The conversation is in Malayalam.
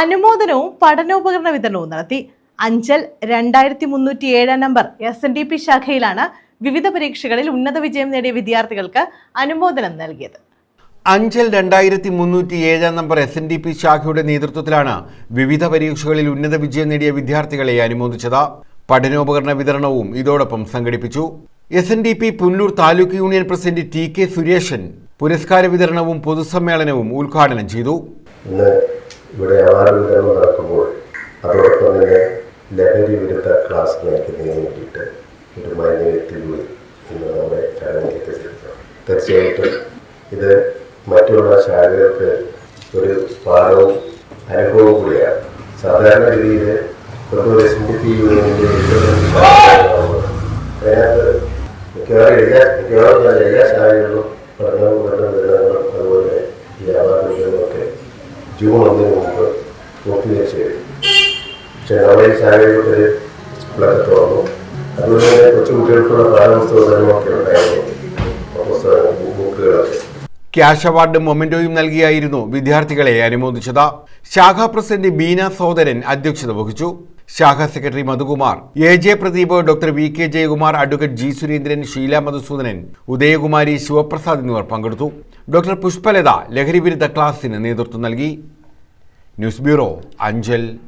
അനുമോദനവും പഠനോപകരണ വിതരണവും നടത്തി. അഞ്ചൽ രണ്ടായിരത്തി മുന്നൂറ്റി ഏഴാം number S N D P ശാഖയിലാണ് വിവിധ പരീക്ഷകളിൽ ഉന്നത വിജയം നേടിയ വിദ്യാർത്ഥികൾക്ക് അനുമോദനം നൽകിയത്. അഞ്ചൽ രണ്ടായിരത്തി മുന്നൂറ്റി ഏഴാം number S N D P ശാഖയുടെ നേതൃത്വത്തിലാണ് വിവിധ പരീക്ഷകളിൽ ഉന്നത വിജയം നേടിയ വിദ്യാർത്ഥികളെ അനുമോദിച്ചത്. പഠനോപകരണ വിതരണവും ഇതോടൊപ്പം സംഘടിപ്പിച്ചു. S N D P Pullur taluk union president T K Sureshan പുരസ്കാര വിതരണവും പൊതുസമ്മേളനവും ഉദ്ഘാടനം ചെയ്തു. ഇവിടെ അവാർഡ് നടക്കുമ്പോൾ അതോടൊപ്പം തന്നെ ലഹരി വിരുദ്ധ ക്ലാസ് നയിക്കുന്നതിന് വേണ്ടിയിട്ട് ഒരു മാന്യ വ്യക്തി കൂടി ഇന്ന് നമ്മുടെ തീർച്ചയായിട്ടും ഇത് മറ്റുള്ള ശാലകൾക്ക് ഒരു പാഠവും അനുഭവവും കൂടിയാണ്. സാധാരണ രീതിയിൽ ഇപ്പോൾ എസ് ഡി പി ശാഖകളാണ് അതിനകത്ത് മിക്കവാറും എല്ലാ മിക്കവാറും എല്ലാ ശാഖകളിലും പഠനവും പഠന വിതരണങ്ങളും അതുപോലെ ഈ അവാർഡ് വിതരണമൊക്കെ ജൂൺ ഒന്നിന് മുമ്പ് ചെയ്യും പക്ഷെ നമ്മുടെ ഈ ശാഖയിലൊക്കെ സ്കൂളൊക്കെ തുറന്നു. അതുപോലെ തന്നെ കൊച്ചുകുട്ടികൾക്കുള്ള പാഠപുസ്തകങ്ങളൊക്കെ ഉണ്ടായിരുന്നു പുസ്തകങ്ങൾ ബുക്കുകളൊക്കെ. ക്യാഷ് അവാർഡും മൊമെന്റോയും നൽകിയായിരുന്നു വിദ്യാർത്ഥികളെ അനുമോദിച്ചത്. ശാഖാ പ്രസിഡന്റ് ബീന സോദരൻ അധ്യക്ഷത വഹിച്ചു. ശാഖാ secretary Madhukumar A J Pradeep doctor V K Jayakumar advocate G Surendran Sheela Madhusoodanan Udayakumari Sivaprasad എന്നിവർ പങ്കെടുത്തു. ഡോക്ടർ പുഷ്പലത ലഹരി വിരുദ്ധ ക്ലാസിന് നേതൃത്വം നൽകി. 뉴스뷰로 안젤